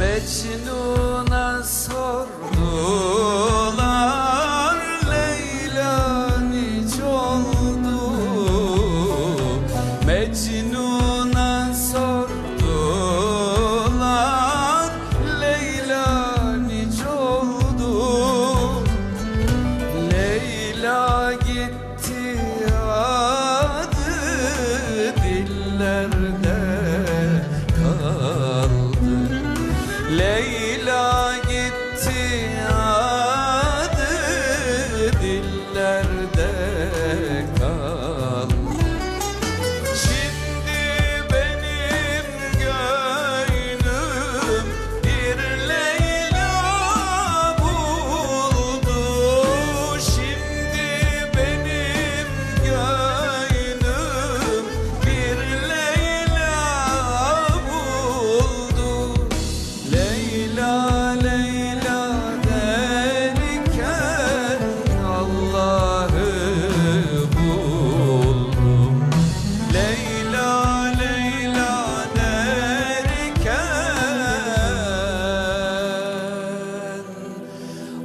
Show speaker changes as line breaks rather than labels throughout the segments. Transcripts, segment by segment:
Mecnun'a sordular Leyla niç oldu? Mecnun'a sordular Leyla niç oldu? Leyla gitti Leyla gitti adı dillerde.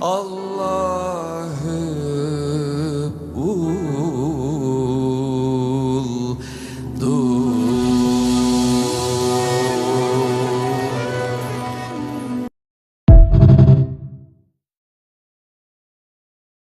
Allah